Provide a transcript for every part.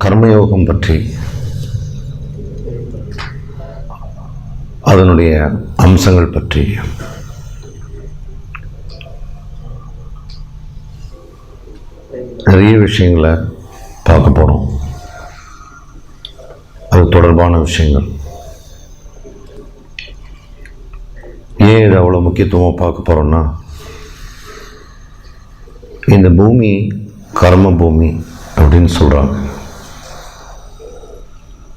கர்மயோகம் பற்றி அதனுடைய அம்சங்கள் பற்றி. நிறைய விஷயங்களை பார்க்க போகிறோம் அது தொடர்பான விஷயங்கள். ஏன் இது அவ்வளோ முக்கியத்துவமாக பார்க்க போகிறோம்னா இந்த பூமி கர்ம பூமி அப்படின்னு சொல்கிறாங்க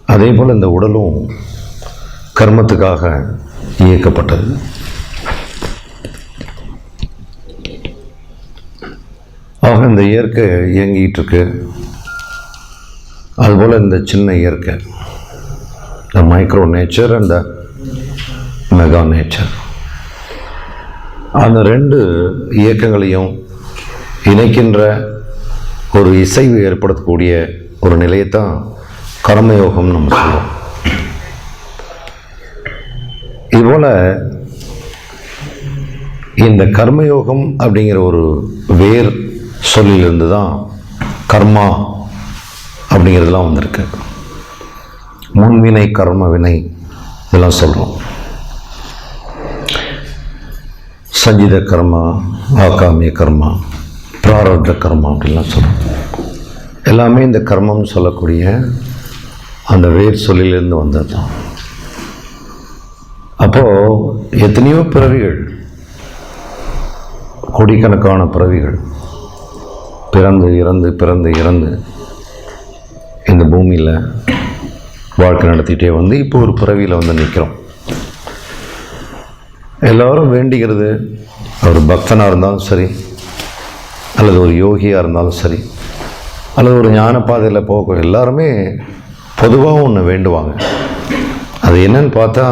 அதே போல் இந்த உடலும் கர்மத்துக்காக இயக்கப்பட்டது. ஆக இந்த இயற்கை இயங்கிகிட்டு இருக்கு அதுபோல் இந்த சின்ன இயற்கை இந்த மைக்ரோ நேச்சர் அந்த மெகா நேச்சர் அந்த ரெண்டு இயக்கங்களையும் இணைக்கின்ற ஒரு இசைவு ஏற்படுத்தக்கூடிய ஒரு நிலையைத்தான் கர்மயோகம் நம்ம சொல்லுவோம். இதுபோல் இந்த கர்மயோகம் அப்படிங்கிற ஒரு வேர் சொல்லிலிருந்து தான் கர்மா அப்படிங்கிறதுலாம் வந்திருக்கு. முன்வினை கர்ம வினை இதெல்லாம் சொல்கிறோம் சஞ்சித கர்மா ஆகாமிய கர்மா பிராரப்த கர்மா அப்படின்லாம் சொல்கிறோம் எல்லாமே இந்த கர்மம்னு சொல்லக்கூடிய அந்த வேர் சொல்லிலிருந்து வந்தது தான் அப்போது எத்தனையோ பிறவிகள் கோடிக்கணக்கான பிறவிகள் பிறந்து இறந்து பிறந்து இறந்து இந்த பூமியில் வாழ்க்கை நடத்திட்டே வந்து இப்போ ஒரு பிறவியில் வந்து நிற்கிறோம் எல்லோரும் வேண்டிக்கிறது ஒரு பக்தனாக இருந்தாலும் சரி அல்லது ஒரு யோகியாக இருந்தாலும் சரி அல்லது ஒரு ஞான பாதையில் போக எல்லாருமே பொதுவாக ஒன்று வேண்டுவாங்க. அது என்னன்னு பார்த்தா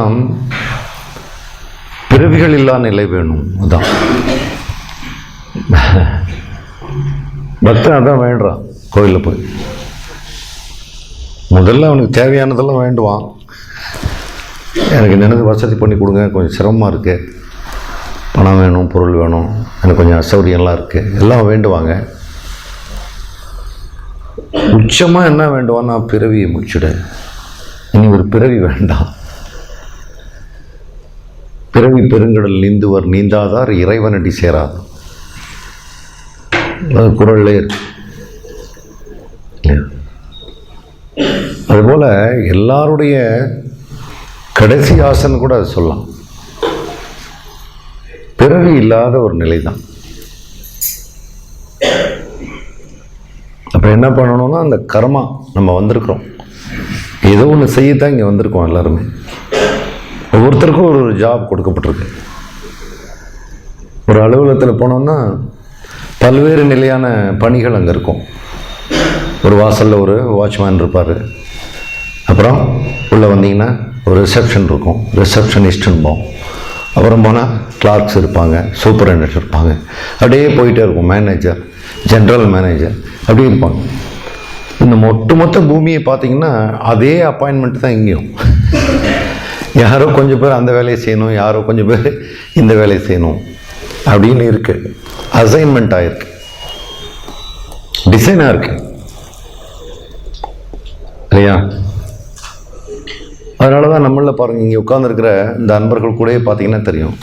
பிறவிகள் இல்லா நிலை வேணும். அதான். பக்தன் அதான் வேண்டுறான் கோயிலில் போய். முதல்ல அவனுக்கு தேவையானதெல்லாம் வேண்டுவான். எனக்கு நினைவு வசதி பண்ணி கொடுங்க கொஞ்சம் சிரமமாக இருக்கு. பணம் வேணும் பொருள் வேணும் எனக்கு கொஞ்சம் அசௌகரியம்லாம் இருக்குது எல்லாம் வேண்டுவாங்க. உச்சமாக என்ன வேண்டுவான் நான் பிறவியை முடிச்சுடு. இனி ஒரு பிறவி வேண்டாம். பிறவி பெருங்கடல் நீந்துவர் நீந்தாதார் இறைவனடி சேராது. அது குரல்லே இருக்கு இல்லையா? எல்லாருடைய கடைசி ஆசைன்னு கூட அதை சொல்லலாம். பிறவி இல்லாத ஒரு நிலை தான் அப்போ என்ன பண்ணணும்னா அந்த கர்மா நம்ம வந்திருக்கிறோம். ஏதோ ஒன்று செய்யத்தான் இங்கே வந்திருக்கோம் எல்லாருமே. ஒவ்வொருத்தருக்கும் ஒரு ஒரு ஜாப் கொடுக்கப்பட்டிருக்கு. ஒரு அலுவலகத்தில் போனோம்னா பல்வேறு நிலையான பணிகள் அங்கே இருக்கும். ஒரு வாசலில் ஒரு வாட்ச்மேன் இருப்பார். அப்புறம் உள்ளே வந்தீங்கன்னா ஒரு ரிசப்ஷன் இருக்கும். ரிசப்ஷனிஸ்ட்ன்போம் அப்புறம் போனால் கிளார்க்ஸ் இருப்பாங்க சூப்பரண்டென்ட் இருப்பாங்க. அப்படியே போயிட்டே இருக்கும். மேனேஜர் ஜென்ரல் மேனேஜர் அப்படியே இருப்பாங்க. இந்த ஒட்டுமொத்த பூமியை பார்த்தீங்கன்னா அதே அப்பாயின்மெண்ட் தான் இங்கேயும். யாரோ கொஞ்சம் பேர் அந்த வேலையை செய்யணும் யாரோ கொஞ்சம் பேர் இந்த வேலையை செய்யணும் அப்படின்னு இருக்கு. அசைன்மெண்ட் ஆயிருக்கு. டிசைனாக இருக்கு. இல்லையா? அதனால தான் நம்மளில் பாருங்கள் இங்கே உட்காந்துருக்கிற இந்த அன்பர்கள் கூடயே பார்த்தீங்கன்னா தெரியும்.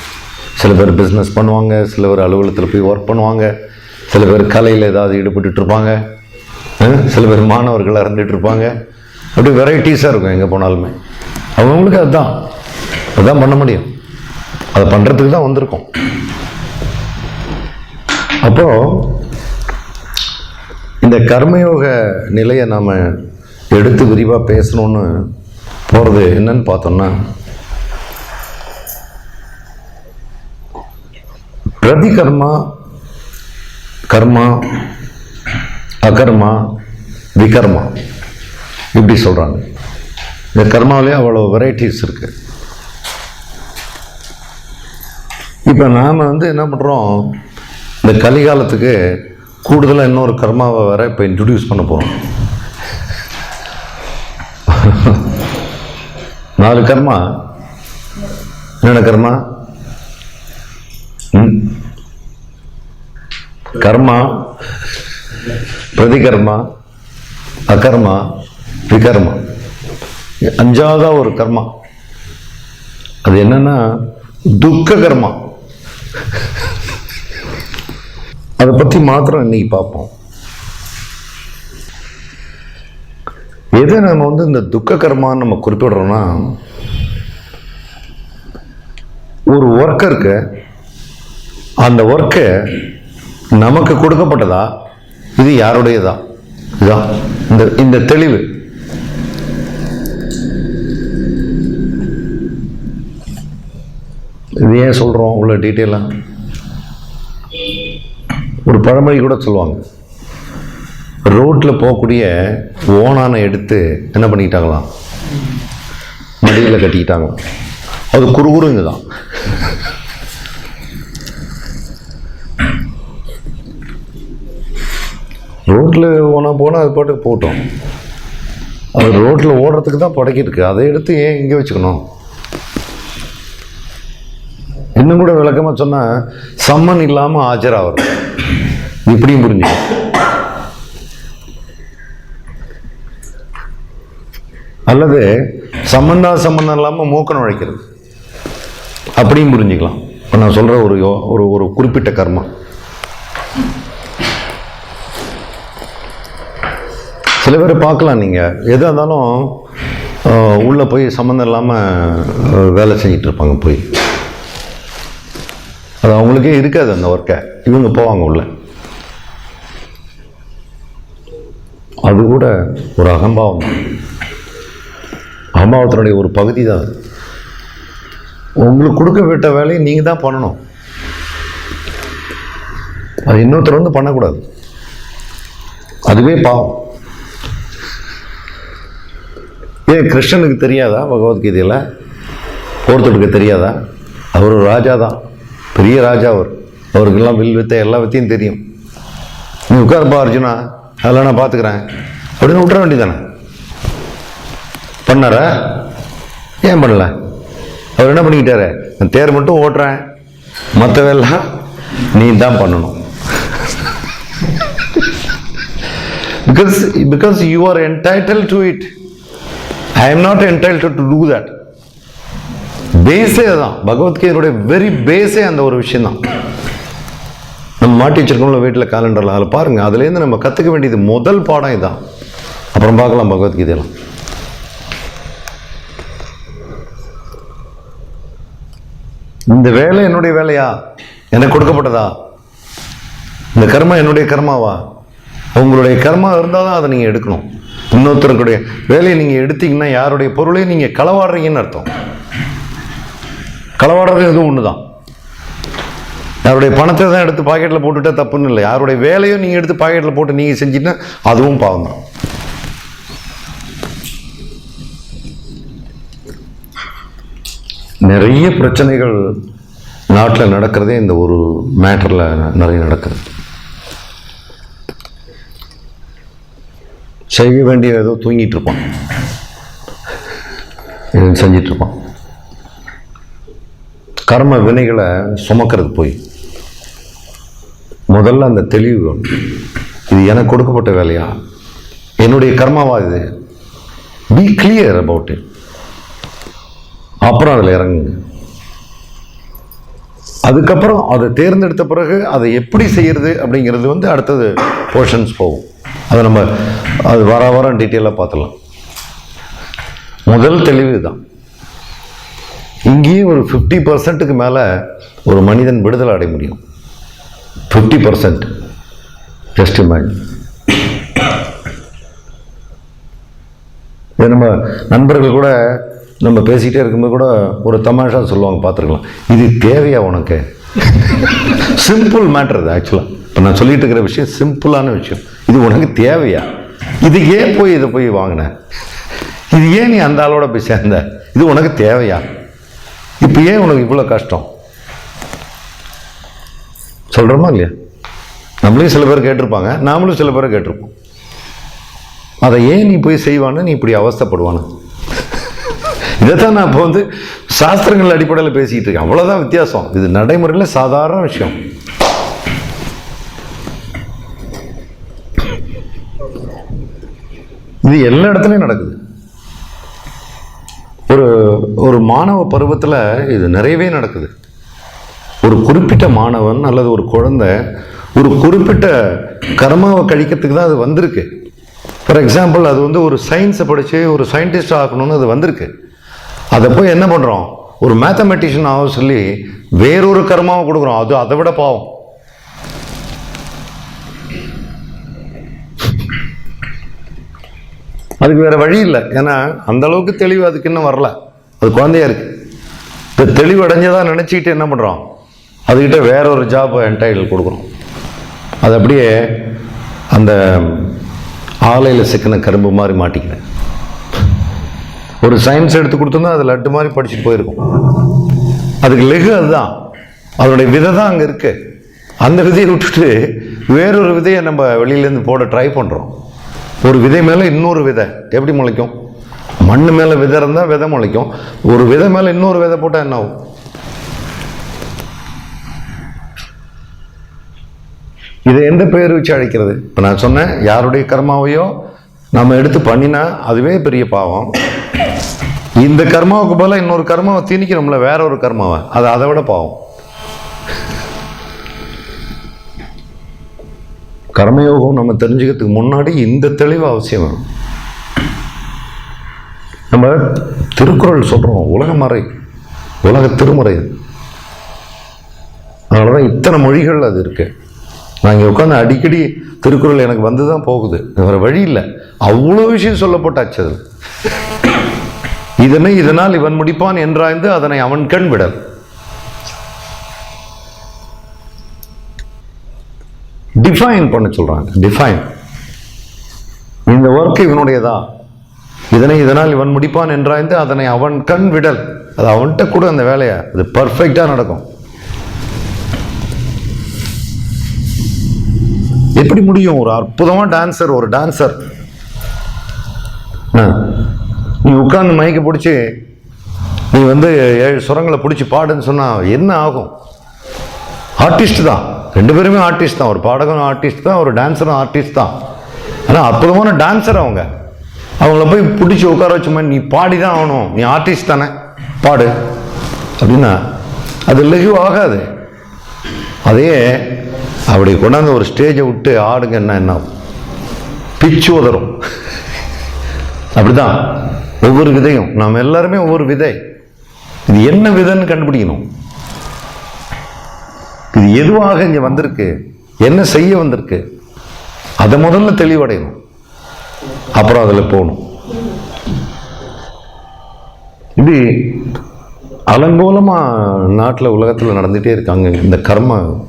சில பேர் பிஸ்னஸ் பண்ணுவாங்க சில பேர் அலுவலகத்தில் போய் ஒர்க் பண்ணுவாங்க சில பேர் கலையில் ஏதாவது ஈடுபட்டு இருப்பாங்க சில பேர் மாணவர்கள் இறந்துட்டு இருப்பாங்க. அப்படி வெரைட்டிஸாக இருக்கும் எங்கே போனாலுமே. அவங்களுக்கு அதுதான். அதுதான் பண்ண முடியும். அதை பண்ணுறதுக்கு தான் வந்திருக்கோம். அப்போ இந்த கர்மயோக நிலையை நாம் எடுத்து விரிவாக பேசணும்னு போகிறது என்னன்னு பார்த்தோம்னா பிரதிகர்மா கர்மா அகர்மா விகர்மா இப்படி சொல்கிறாங்க இந்த கர்மாவிலே அவ்வளோ வெரைட்டிஸ் இருக்கு. இப்போ நாம் வந்து என்ன பண்ணுறோம் இந்த கலிகாலத்துக்கு கூடுதலாக இன்னொரு கர்மாவை வேற இப்போ இன்ட்ரடியூஸ் பண்ண போகிறோம் நாலு கர்மா. என்னென்ன கர்மா? ம்? கர்மா பிரதிகர்மா அகர்மா விகர்மா. அஞ்சாவதா ஒரு கர்மா. அது என்னன்னா துக்க கர்மா. அதை பத்தி மாத்திரம் இன்னைக்கு பார்ப்போம் எதை நம்ம வந்து இந்த துக்க கர்மான்னு நம்ம குறிப்பிடுறோம்னா ஒரு ஒர்க்கருக்கு அந்த ஒர்க்கை நமக்கு கொடுக்கப்பட்டதா? இது யாருடையதா? இதுதான். இந்த இந்த தெளிவு. இது ஏன் சொல்கிறோம் உள்ள டீட்டெயிலாக ஒரு பழமொழி கூட சொல்லுவாங்க. ரோட்டில் போகக்கூடிய ஓனானை எடுத்து என்ன பண்ணிக்கிட்டாங்களாம்? மடியில் கட்டிக்கிட்டாங்களாம். அது குறுகுறுங்க தான். ரோட்டில் ஓனா போனால் அது பாட்டுக்கு போட்டோம் அது ரோட்டில் ஓடுறதுக்கு தான் படக்கிருக்கு அதை எடுத்து ஏன் இங்கே வச்சுக்கணும்? இன்னும் கூட விளக்கமாக சொன்னால் சம்மன் இல்லாமல் ஆஜராகிறது இப்படியும் புரிஞ்சு அல்லது சம்மந்தா சம்மந்தம் இல்லாமல் மூக்க உழைக்கிறது அப்படியும் புரிஞ்சுக்கலாம். இப்போ நான் சொல்கிற ஒரு யோ- ஒரு ஒரு குறிப்பிட்ட கர்மம் சில பேர் பார்க்கலாம் நீங்கள் எதாக இருந்தாலும் உள்ளே போய் சம்மந்தம் இல்லாமல் வேலை செஞ்சிட்டு இருப்பாங்க போய். அது அவங்களுக்கே இருக்காது அந்த ஒர்க்கை இவங்க போவாங்க உள்ள. அது கூட ஒரு அகம்பாவம். தான். அகம்பாவத்தினுடைய ஒரு பகுதி தான் அது. உங்களுக்கு கொடுக்கப்பட்ட வேலையை நீங்கள் தான் பண்ணணும். அது இன்னொருத்தர் வந்து பண்ணக்கூடாது. அதுவே பாவம். ஏன் கிருஷ்ணனுக்கு தெரியாதா? பகவத்கீதையில்? ஒருத்தருக்கு தெரியாதா? அவர் ராஜா தான். பெரிய ராஜா அவர். அவருக்கெல்லாம் வில் வித்தை எல்லா வித்தையும் தெரியும். நீ உட்காருப்பா அர்ஜுனா. அதெல்லாம் நான் பார்த்துக்கிறேன். அப்படின்னு விட்டுற வேண்டியதானே பண்ணாரா? ஏன் பண்ணல? அவர் என்ன பண்ணிக்கிட்டாரு? நான் தேர் மட்டும் ஓட்டுறேன். மற்றவெல்லாம் நீ தான் பண்ணணும். Because because you are entitled to it I am not entitled to do that பேஸே தான் பகவத்கீதையுடைய வெரி பேஸே அந்த ஒரு விஷயம் தான் நம்ம மாட்டி வச்சிருக்கோம்ல வீட்டில் கேலண்டரில் அதில் பாருங்கள் அதுலேருந்து நம்ம கற்றுக்க வேண்டியது முதல் பாடம் இதான். அப்புறம் பார்க்கலாம் பகவத்கீதையெல்லாம். இந்த வேலை என்னுடைய வேலையா? எனக்கு கொடுக்கப்பட்டதா? இந்த கர்மா என்னுடைய கர்மாவா? உங்களுடைய கர்மா இருந்தால் தான் அதை நீங்கள் எடுக்கணும். இன்னொருத்தருக்குடைய வேலையை நீங்கள் எடுத்தீங்கன்னா யாருடைய பொருளையும் நீங்கள் களவாடுறீங்கன்னு அர்த்தம். களவாடுறது எதுவும் ஒன்று தான் யாருடைய பணத்தை தான் எடுத்து பாக்கெட்டில் போட்டுட்டா தப்புன்னு இல்லை. யாருடைய வேலையும் நீங்கள் எடுத்து பாக்கெட்டில் போட்டு நீங்கள் செஞ்சீங்கன்னா அதுவும் பாவம் தான் நிறைய பிரச்சனைகள் நாட்டில் நடக்கிறதே இந்த ஒரு மேட்டரில் நிறைய நடக்குது. செய்ய வேண்டிய ஏதோ தூங்கிட்டு இருப்பான். செஞ்சிட்ருப்பான் கர்ம வினைகளை சுமக்கிறது போய். முதல்ல அந்த தெளிவு இது எனக்கு கொடுக்கப்பட்ட வேலையா? என்னுடைய கர்மாவா இது? பி கிளியர் அபவுட் இட் அப்புறம் அதில் இறங்குங்க. அதுக்கப்புறம் அதை தேர்ந்தெடுத்த பிறகு அதை எப்படி செய்யறது அப்படிங்கிறது வந்து அடுத்தது போர்ஷன்ஸ் போகும். அதை நம்ம அது வர வர டீட்டெயிலாக பார்த்துலாம் முதல் தெளிவு தான் இங்கேயும் ஒரு ஃபிஃப்டி பர்சன்ட்டுக்கு மேலே ஒரு மனிதன் விடுதலை அடைய முடியும். ஃபிஃப்டி பர்சன்ட் ஜஸ்ட் மைண்ட் இது நம்ம நண்பர்கள் கூட நம்ம பேசிக்கிட்டே இருக்கும்போது கூட ஒரு தமாஷா சொல்லுவாங்க பார்த்துருக்கலாம். இது தேவையா உனக்கு? சிம்பிள் மேட்டர் இது ஆக்சுவலாக இப்போ நான் சொல்லிட்டு இருக்கிற விஷயம் சிம்பிளான விஷயம். இது உனக்கு தேவையா? இது ஏன் போய் இதை போய் வாங்கின? இது ஏன் நீ அந்த ஆளோட போய் சேர்ந்த? இது உனக்கு தேவையா? இப்போ ஏன் உனக்கு இவ்வளோ கஷ்டம். சொல்கிறோமா இல்லையா? நம்மளையும் சில பேர் கேட்டிருப்பாங்க. நாமளும் சில பேரை கேட்டிருப்போம். அதை ஏன் நீ போய் செய்வான்னு நீ இப்படி அவஸ்தைப்படுவானு? இதைத்தான் நான் இப்போ வந்து சாஸ்திரங்கள் அடிப்படையில் பேசிக்கிட்டு இருக்கேன். அவ்வளோதான் வித்தியாசம். இது நடைமுறையில் சாதாரண விஷயம். இது எல்லா இடத்துலையும் நடக்குது. ஒரு ஒரு மாணவ பருவத்தில் இது நிறையவே நடக்குது. ஒரு குறிப்பிட்ட மாணவன் அல்லது ஒரு குழந்தை ஒரு குறிப்பிட்ட கர்மாவை கழிக்கிறதுக்கு தான் அது வந்திருக்கு. ஃபார் எக்ஸாம்பிள் அது வந்து ஒரு சயின்ஸை படித்து ஒரு சயின்டிஸ்ட் ஆகணும்னு அது வந்திருக்கு. அதை போய் என்ன பண்ணுறோம் ஒரு மேத்தமெட்டிஷியன் ஆக சொல்லி வேறொரு கர்மாவை கொடுக்குறோம். அது அதை விட பாவம். அதுக்கு வேறு வழி இல்லை. ஏன்னா அந்த அளவுக்கு தெளிவு அதுக்கு இன்னும் வரல. அது குழந்தையா இருக்குது இப்போ தெளிவு நினச்சிக்கிட்டு என்ன பண்ணுறோம் அதுக்கிட்ட வேற ஒரு ஜாப் என்டைட்டில் கொடுக்குறோம் அது அப்படியே அந்த ஆலையில் சிக்கின கரும்பு மாதிரி மாட்டிக்கிறேன் ஒரு சயின்ஸ் எடுத்து கொடுத்தோம்னா அது லட்டு மாதிரி படிச்சுட்டு போயிருக்கும். அதுக்கு லெகு அதுதான். அதனுடைய விதை தான் அங்கே இருக்குது அந்த விதையை விட்டுட்டு வேறொரு விதையை நம்ம வெளியிலேருந்து போட ட்ரை பண்ணுறோம் ஒரு விதை மேலே இன்னொரு விதை எப்படி முளைக்கும்? மண் மேலே விதை இருந்தால் விதை முளைக்கும். ஒரு விதை மேலே இன்னொரு விதை போட்டால் என்ன ஆகும்? இதை எந்த பெயர் வச்சு அழைக்கிறது? இப்போ நான் சொன்னேன் யாருடைய கர்மாவையோ நம்ம எடுத்து பண்ணினா அதுவே பெரிய பாவம். இந்த கர்மாவுக்கு போல இன்னொரு கர்மாவை திணிக்கணும்ல வேற ஒரு கர்மாவை. அது அதை விட பாவம். கர்மயோகம் நம்ம தெரிஞ்சுக்கிறதுக்கு முன்னாடி இந்த தெளிவு அவசியம் வேணும். நம்ம திருக்குறள் சொல்கிறோம் உலக மறை உலக திருமுறை அதனாலதான் இத்தனை மொழிகள் அது இருக்கு. நான் இங்கே உட்காந்து அடிக்கடி திருக்குறள் எனக்கு வந்து தான் போகுது. வேறு வழி இல்லை. அவ்வளோ விஷயம் சொல்லப்பட்டாச்சு அது இதனை இதனால் இவன் முடிப்பான் என்றாய்ந்து அதனை அவன் கண் விடல். டிஃபைன் பண்ண சொல்கிறாங்க டிஃபைன் இந்த ஒர்க் இவனுடையதா? இதனை இதனால் இவன் முடிப்பான் என்றாய்ந்து அதனை அவன் கண் விடல். அது அவன்கிட்ட கூட அந்த வேலையை? அது பர்ஃபெக்டாக நடக்கும். எப்படி முடியும்? ஒரு அற்புதமாக டான்சர் ஒரு டான்சர் நீ உட்காந்து மயக்க பிடிச்சி நீ வந்து ஏழு சுரங்களை பிடிச்சி பாடுன்னு சொன்னால் என்ன ஆகும்? ஆர்டிஸ்ட் தான். ரெண்டு பேருமே ஆர்டிஸ்ட் தான். ஒரு பாடகனும் ஆர்டிஸ்ட் தான் ஒரு டான்ஸரும் ஆர்டிஸ்ட் தான். ஆனால் அற்புதமான டான்ஸர் அவங்க. அவங்கள போய் பிடிச்சி உட்கார வச்ச நீ பாடி தான் ஆகணும். நீ ஆர்டிஸ்ட் தானே. பாடு. அப்படின்னா அது லகு ஆகாது அதையே அப்படி கொண்டாந்து ஒரு ஸ்டேஜை விட்டு ஆடுங்கன்னா என்ன ஆகும்? பிச்சு உதறும். அப்படிதான். ஒவ்வொரு விதையும். நாம் எல்லாருமே ஒவ்வொரு விதை. இது என்ன விதைன்னு கண்டுபிடிக்கணும். இது எதுவாக இங்க வந்திருக்கு? என்ன செய்ய வந்திருக்கு? அதை முதல்ல தெளிவடையணும். அப்புறம் அதில் போகணும். இது அலங்கோலமாக நாட்டில் உலகத்தில் நடந்துகிட்டே இருக்காங்க. இந்த கர்ம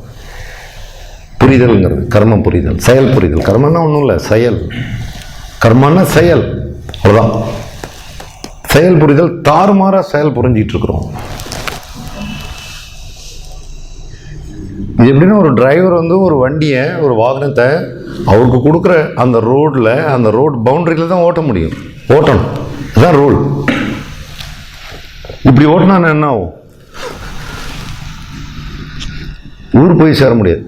புரிதல்ங்கிறது கர்ம புரிதல் செயல் புரிதல். கர்மன்னா ஒன்றும் இல்லை செயல். கர்மன்னா செயல். அவ்வளோதான் செயல் புரிதல் தாறுமாறாக செயல் புரிஞ்சிகிட்டு இருக்கிறோம். இது எப்படின்னா ஒரு டிரைவர் வந்து ஒரு வண்டியை ஒரு வாகனத்தை அவருக்கு கொடுக்குற அந்த ரோடில் அந்த ரோடு பவுண்டரியில் தான் ஓட்ட முடியும். ஓட்டணும். அதுதான் ரூல் இப்படி ஓட்டினா என்ன ஆகும்? ஊர் போய் சேர முடியாது.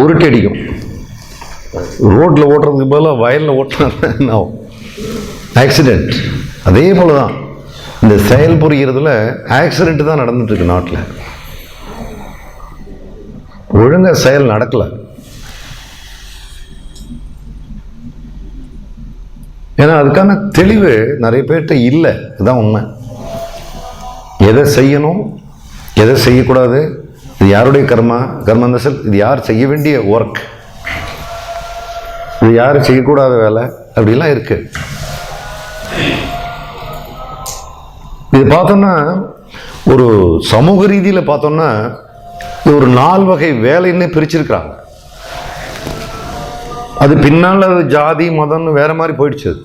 உருட்டி அடிக்கும். ரோட்டில் ஓட்டுறதுக்கு பதிலாக வயலில் ஓட்டினா என்ன ஆகும்? ஆக்சிடெண்ட் அதே போல தான் இந்த செயல் புரிகிறதுல ஆக்சிடெண்ட்டு தான் நடந்துட்டுருக்கு நாட்டில். ஒழுங்க செயல் நடக்கல. ஏன்னா அதுக்கான தெளிவு நிறைய பேர்கிட்ட இல்லை. இதுதான் உண்மை. எதை செய்யணும்? எதை செய்யக்கூடாது? இது யாருடைய கர்மா? கர்ம இது யார் செய்ய வேண்டிய ஒர்க் இது யார் செய்யக்கூடாத வேலை? அப்படிலாம் இருக்கு. இது பார்த்தோம்னா ஒரு சமூக ரீதியில் பார்த்தோம்னா இது ஒரு நால் வகை வேலைன்னு பிரிச்சிருக்கிறாங்க. அது பின்னால் அது ஜாதி மதம்னு வேற மாதிரி போயிடுச்சு அது.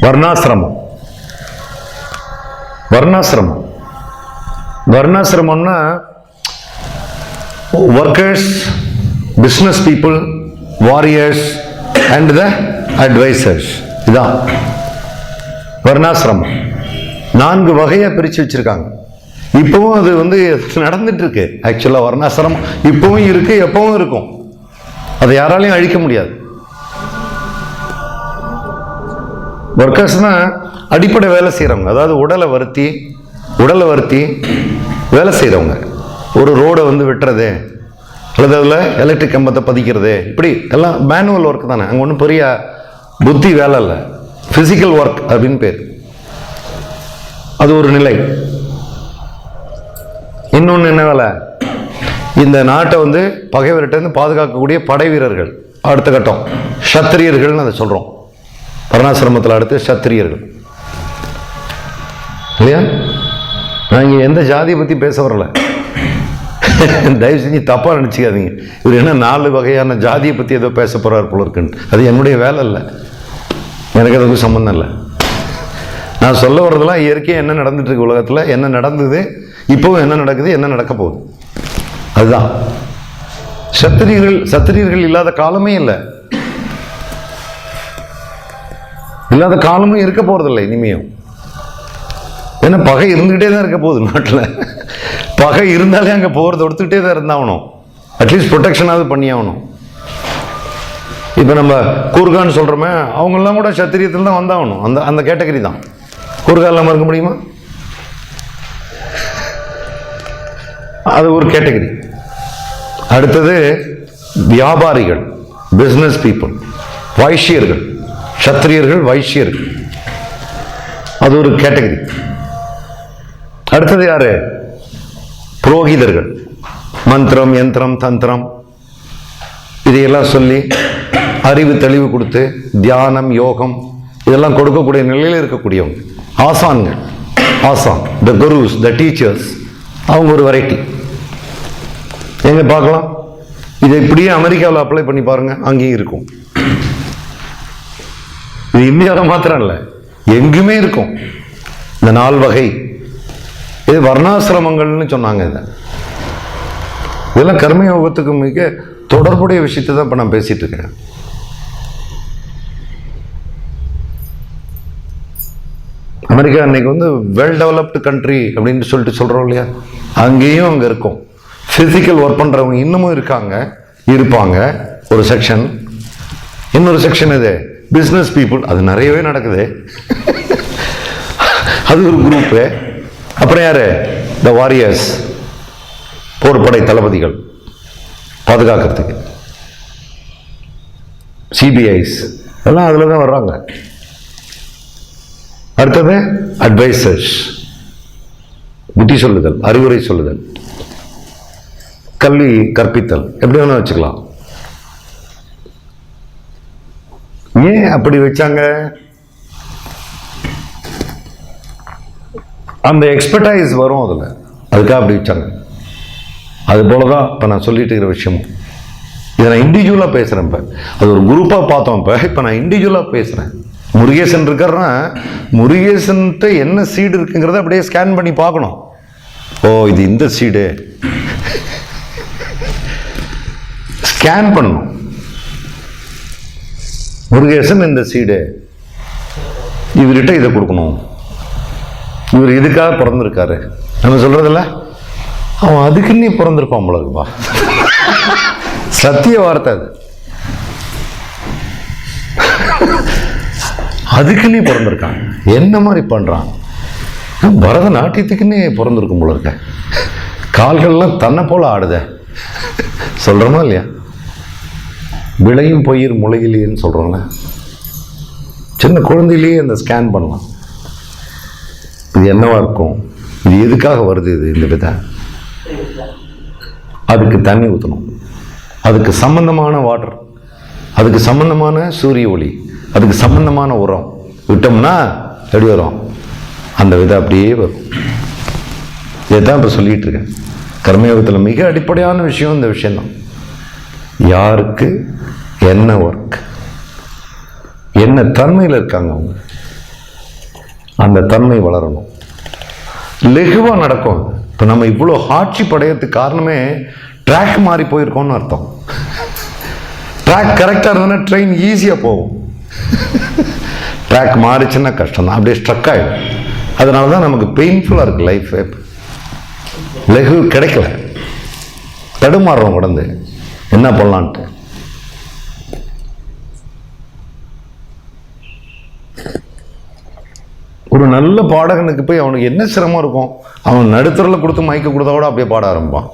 வர்ணாசிரமம். வர்ணாசிரமம். வர்ணாசிரமம்னா workers business people warriors and the advisers இதான். வர்ணாசிரமம். நான்கு வகையை பிரித்து வச்சுருக்காங்க. இப்பவும் அது வந்து நடந்துட்டு இருக்கு ஆக்சுவலாக வர்ணாசிரமம் இப்பவும் இருக்கு எப்பவும் இருக்கும். அதை யாராலையும் அழிக்க முடியாது. ஒர்க்கர்ஸ்னா அடிப்படை வேலை செய்கிறவங்க அதாவது உடலை வருத்தி உடலை வருத்தி வேலை செய்கிறவங்க ஒரு ரோடை வந்து வெட்டுறது அல்லது அதில் எலக்ட்ரிக் கம்பத்தை பதிக்கிறது. இப்படி எல்லாம் மேனுவல் ஒர்க் தானே. அங்கே ஒன்றும் பெரிய புத்தி வேலை இல்லை. ஃபிசிக்கல் ஒர்க் அப்படின்னு பேர். அது ஒரு நிலை. இன்னொன்று என்ன வேலை? இந்த நாட்டை வந்து பகைவர்கிட்டருந்து பாதுகாக்கக்கூடிய படை வீரர்கள். அடுத்த கட்டம். சத்திரியர்கள்னு அதை சொல்கிறோம் வர்ணாசிரமத்தில் அடுத்து சத்திரியர்கள். இல்லையா? நான் இங்கே எந்த ஜாதியை பற்றி பேச வரல. தயவு செஞ்சு தப்பாக நினச்சிக்காதீங்க. இவர் என்ன நாலு வகையான ஜாதியை பற்றி ஏதோ பேச போகிறார் போல இருக்குன்னு. அது என்னுடைய வேலை இல்லை. எனக்கு அதுக்கு சம்மந்தம் இல்லை. நான் சொல்ல வர்றதெல்லாம் இயற்கையாக என்ன நடந்துட்டு இருக்கு உலகத்தில் என்ன நடந்தது இப்போவும் என்ன நடக்குது? என்ன நடக்க போகுது? அதுதான். சத்திரியர்கள் சத்திரியர்கள் இல்லாத காலமே இல்லை. இல்லாத காலமும் இருக்க போறதில்லை இனிமையும். ஏன்னா பகை இருந்துகிட்டே தான் இருக்க போகுது நாட்டில். பகை இருந்தாலே அங்கே போகிறத ஒடுத்துக்கிட்டே தான் இருந்தாகணும் அட்லீஸ்ட் ப்ரொடெக்ஷனாவது பண்ணி ஆகணும் இப்போ நம்ம கூர்கான்னு சொல்கிறோமே அவங்கெல்லாம் கூட சத்திரியத்தில் தான் வந்தாகணும். அந்த அந்த கேட்டகரி தான். கூர்கா நம்ம இருக்க முடியுமா? அது ஒரு கேட்டகரி. அடுத்தது வியாபாரிகள் பிஸ்னஸ் பீப்புள் வைஷ்யர்கள். சத்திரியர்கள் வைஷ்யர்கள். அது ஒரு கேட்டகரி. அடுத்தது யாரு? புரோகிதர்கள். மந்திரம் யந்திரம் தந்திரம். இதையெல்லாம் சொல்லி அறிவு தெளிவு கொடுத்து தியானம் யோகம் இதெல்லாம் கொடுக்கக்கூடிய நிலையில் இருக்கக்கூடியவங்க. ஆசான்கள். ஆசான் த குருஸ் த டீச்சர்ஸ் அவங்க ஒரு வெரைட்டி எங்க பார்க்கலாம்? இதை இப்படியே அமெரிக்காவில் அப்ளை பண்ணி பாருங்க அங்கேயும் இருக்கும். இது இந்தியாவில் மாத்திரம் இல்லை எங்குமே இருக்கும். இந்த நால் வகை. இது வர்ணாசிரமங்கள்னு சொன்னாங்க இதை. இதெல்லாம் கர்மயோகத்துக்கு மிக தொடர்புடைய விஷயத்தை தான் இப்போ நான் பேசிட்டு இருக்கேன். அமெரிக்கா இன்னைக்கு வந்து வெல் டெவலப்டு கண்ட்ரி அப்படின்னு சொல்லிட்டு சொல்கிறோம் இல்லையா? அங்கேயும் அங்கே இருக்கும். ஃபிசிக்கல் ஒர்க் பண்ணுறவங்க இன்னமும் இருக்காங்க இருப்பாங்க. ஒரு செக்ஷன் இன்னொரு செக்ஷன் இது. பிஸ்னஸ் பீப்புள் அது நிறையவே நடக்குது. அது ஒரு குரூப்பு அப்புறம் யார்? த வாரியர்ஸ் போர்படை தளபதிகள். பாதுகாக்கிறதுக்கு. சிபிஐஸ் எல்லாம் அதில் தான் வர்றாங்க. அடுத்தது அட்வைசர்ஸ் புத்தி சொல்லுதல் அறிவுரை சொல்லுதல். கல்வி கற்பித்தல். எப்படி வேணால் வச்சுக்கலாம். ஏன் அப்படி வச்சாங்க? அந்த எக்ஸ்பர்டைஸ் வரும் அதில். அதுக்காக அப்படி வச்சாங்க. அது போல தான் இப்போ நான் சொல்லிட்டு இருக்கிற விஷயமும் இதை நான் இண்டிவிஜுவலாக பேசுகிறேன் இப்போ. அது ஒரு குரூப்பாக பார்த்தோம் இப்போ. இப்போ நான் இண்டிவிஜுவலாக பேசுகிறேன் முருகேசன் இருக்காருன்னா முருகேசன்கிட்ட என்ன சீடு இருக்குங்கிறத அப்படியே ஸ்கேன் பண்ணி பார்க்கணும். ஓ இது இந்த சீடு ஸ்கேன் பண்ணணும். முருகேசன் இந்த சீடு இவர்கிட்ட இதை கொடுக்கணும். இவர் இதுக்காக பிறந்திருக்காரு. நம்ம சொல்றதில்ல? அவன் அதுக்கு நீ பிறந்திருப்பான் போல சத்திய வார்த்தை அது. அதுக்கு நீ பிறந்திருக்கான். என்ன மாதிரி பண்றான்? பரதநாட்டியத்துக்குன்னே பிறந்திருக்கும் போல இருக்க. கால்கள்லாம் தன்னை போல ஆடுத. சொல்றோமா இல்லையா? விளையும் பயிர் முளையிலேன்னு சொல்கிறாங்க சின்ன குழந்தையிலேயே அந்த ஸ்கேன் பண்ணலாம். இது என்னவா இருக்கும்? இது எதுக்காக வருது இது இந்த விதை? அதுக்கு தண்ணி ஊற்றணும் அதுக்கு சம்பந்தமான வாட்டர் அதுக்கு சம்பந்தமான சூரிய ஒளி அதுக்கு சம்பந்தமான உரம் விட்டோம்னா எப்படி வரும்? அந்த விதை அப்படியே வரும். இதை தான் இப்போ சொல்லிகிட்டு இருக்கேன். கர்மயோகத்தில் மிக அடிப்படையான விஷயம் இந்த விஷயம்தான். யாருக்கு? என்ன ஒர்க் என்ன தன்மையில் இருக்காங்க அவங்க? அந்த தன்மை வளரணும். லெகுவாக நடக்கும் இப்போ நம்ம இவ்வளோ ஆட்சி படையறதுக்கு காரணமே ட்ராக் மாறி போயிருக்கோம்னு அர்த்தம். ட்ராக் கரெக்டாக இருந்ததுன்னா ட்ரெயின் ஈஸியாக போகும். ட்ராக் மாறிச்சுன்னா கஷ்டம் தான் அப்படியே ஸ்ட்ரக் ஆகிடும் அதனால தான் நமக்கு பெயின்ஃபுல்லாக இருக்குது லைஃப் லெகு கிடைக்கல. தடுமாறுறோம் உடந்து என்ன பண்ணலான்ட்டு ஒரு நல்ல பாடகனுக்கு போய் அவனுக்கு என்ன சிரமம் இருக்கும்? அவன் நடுத்தரில் கொடுத்து மயக்க கொடுத்தா கூட அப்படியே பாட ஆரம்பிப்பான்.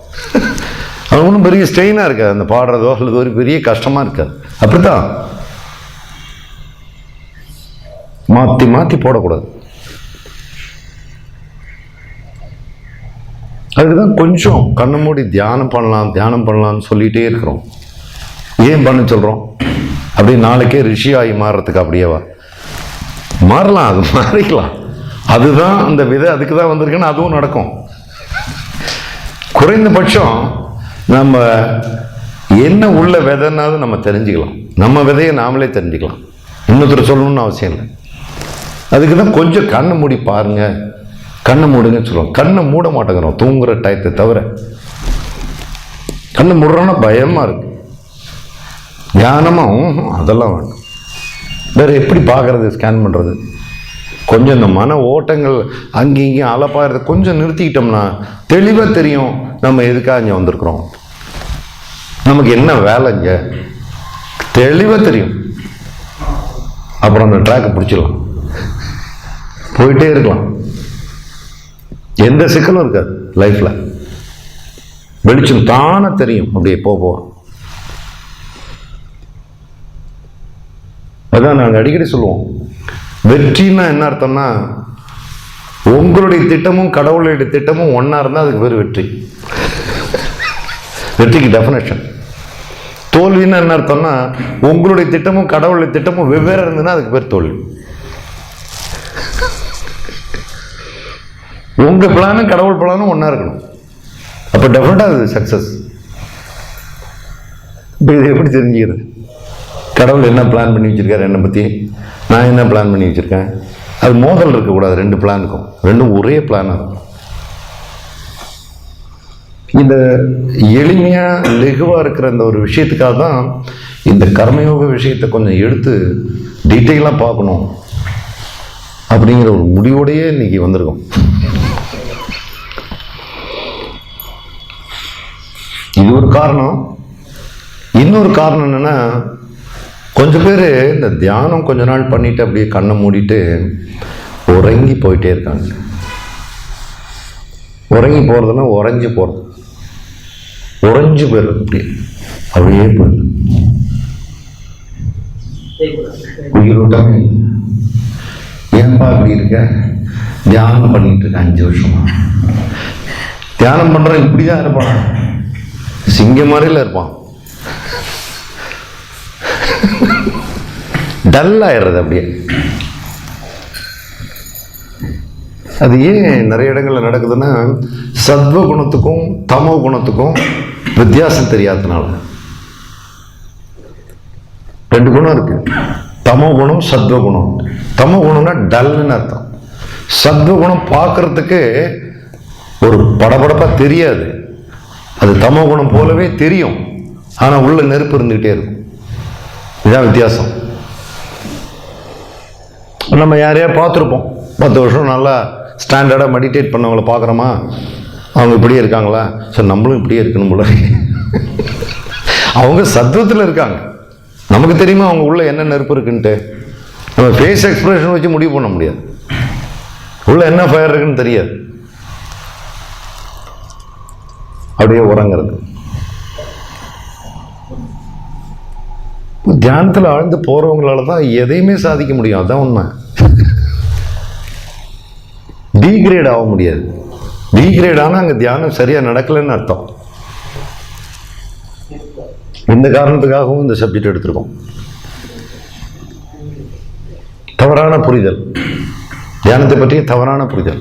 அவன் ஒன்றும் பெரிய ஸ்ட்ரெயினாக இருக்காது. அந்த பாடுறதோ அல்லது ஒரு பெரிய கஷ்டமாக இருக்காது. அப்படித்தான். மாற்றி மாற்றி போடக்கூடாது. அதுக்கு தான் கொஞ்சம் கண்ணு மூடி தியானம் பண்ணலாம் தியானம் பண்ணலாம்னு சொல்லிகிட்டே இருக்கிறோம். ஏன் பண்ண சொல்கிறோம் அப்படியே நாளைக்கே ரிஷி ஆகி மாறுறதுக்கு அப்படியேவா மாறலாம் அது மாறிக்கலாம் அதுதான் அந்த விதை அதுக்கு தான் வந்திருக்குன்னு அதுவும் நடக்கும். குறைந்தபட்சம் நம்ம என்ன உள்ள விதைன்னாவது நம்ம தெரிஞ்சுக்கலாம். நம்ம விதையை நாமளே தெரிஞ்சுக்கலாம். இன்னொருத்தர் சொல்லணும்னு அவசியம் இல்லை. அதுக்கு தான் கொஞ்சம் கண்ணை மூடி பாருங்கள் கண்ணை மூடுங்கன்னு சொல்லுவோம். கண்ணை மூட மாட்டேங்கிறோம். தூங்குற டயத்தை தவிர. கண்ணை மூடுறோன்னா பயமாக இருக்கு. ஞானமா அதெல்லாம் வேணும் வேறு எப்படி பார்க்கறது ஸ்கேன் பண்ணுறது கொஞ்சம் இந்த மன ஓட்டங்கள் அங்கேயும் இங்கேயும் அலப்பாடுறது கொஞ்சம் நிறுத்திக்கிட்டோம்னா தெளிவாக தெரியும் நம்ம எதுக்காக இங்கே வந்திருக்கிறோம். நமக்கு என்ன வேலை இங்கே? தெளிவாக தெரியும். அப்புறம் அந்த ட்ராக்கை பிடிச்சிடலாம். போயிட்டே இருக்கலாம். எந்த சிக்கலும் இருக்காது லைஃப்பில் வெளிச்சம் தானே தெரியும் அப்படியே போக போக அதான் நாங்கள் அடிக்கடி சொல்லுவோம். வெற்றின்னா என்ன அர்த்தம்னா உங்களுடைய திட்டமும் கடவுளுடைய திட்டமும் ஒன்றா இருந்தால் அதுக்கு பேர் வெற்றி. வெற்றிக்கு டெஃபினேஷன் தோல்வின்னா என்ன அர்த்தம்னா உங்களுடைய திட்டமும் கடவுளுடைய திட்டமும் வெவ்வேறு இருந்ததுன்னா அதுக்கு பேர் தோல்வி. உங்கள் பிளானும் கடவுள் பிளானும் ஒன்றா இருக்கணும். அப்போ டெஃபினட்டாக அது சக்ஸஸ் இப்போ இது எப்படி தெரிஞ்சுக்கிறது? கடவுள் என்ன பிளான் பண்ணி வச்சுருக்காரு என்னை பற்றி நான் என்ன பிளான் பண்ணி வச்சுருக்கேன்? அது மோதல் இருக்கக்கூடாது ரெண்டு பிளானுக்கும் ரெண்டும் ஒரே பிளானாக இருக்கும் இந்த எளிமையாக லெகுவாக இருக்கிற இந்த ஒரு விஷயத்துக்காக தான் இந்த கர்மயோக விஷயத்தை கொஞ்சம் எடுத்து டீட்டெயிலாக பார்க்கணும். அப்படிங்கிற ஒரு முடிவோடையே இன்னைக்கு வந்திருக்கோம். ஒரு காரணம். இன்னொரு காரணம் என்னென்னா கொஞ்சம் பேர் இந்த தியானம் கொஞ்ச நாள் பண்ணிட்டு அப்படியே கண்ணை மூடிட்டு உறங்கி போயிட்டே இருக்காங்க. உறங்கி போகிறதுனா உறைஞ்சி போகிறது உறைஞ்சி போயிடுறது அப்படியே. அப்படியே போயிடுது உயிரோட்டமே இல்லை. ஏன்பா அப்படி இருக்க? தியானம் பண்ணிட்டு இருக்க அஞ்சு வருஷமா? தியானம் பண்றவன் இப்படிதான் இருப்பான். சிங்க மாதிரில இருப்பான். டல் ஆயிடுறது அப்படியே. அது ஏன் நிறைய இடங்கள்ல நடக்குதுன்னா சத்வ குணத்துக்கும் தமோ குணத்துக்கும் வித்தியாசம் தெரியாதனால ரெண்டு குணம் இருக்கு. தமோ குணம் சத்வ குணம். தமோ குணம்னா டல்னு அர்த்தம். சத்வ குணம் பார்க்கறதுக்கு ஒரு படபடப்பாக தெரியாது. அது தமோ குணம் போலவே தெரியும். ஆனால் உள்ள நெருப்பு இருந்துகிட்டே இருக்கும். இதுதான் வித்தியாசம். நம்ம யாரையா பார்த்துருப்போம். பத்து வருஷம் நல்லா ஸ்டாண்டர்டாக மெடிடேட் பண்ணவங்கள பார்க்குறோமா? அவங்க இப்படியே இருக்காங்களா? சார் நம்மளும் இப்படியே இருக்கணும் போல. அவங்க சத்துவத்தில் இருக்காங்க. நமக்கு தெரியுமா அவங்க உள்ள என்ன நெருப்பு இருக்குன்ட்டு? நம்ம ஃபேஸ் எக்ஸ்பிரஷன் வச்சு முடிவு பண்ண முடியாது. உள்ள என்ன ஃபயர் இருக்குன்னு தெரியாது. அப்படியே உறங்குறது. தியானத்தில் ஆழ்ந்து போகிறவங்களால தான் எதையுமே சாதிக்க முடியும். அதான் உண்மை. டீக்ரேட் ஆக முடியாது. டீக்ரேட் ஆனால் அங்கே தியானம் சரியாக நடக்கலைன்னு அர்த்தம். இந்த காரணத்துக்காகவும் இந்த சப்ஜெக்ட் எடுத்திருக்கோம். தவறான புரிதல். தியானத்தை பற்றிய தவறான புரிதல்.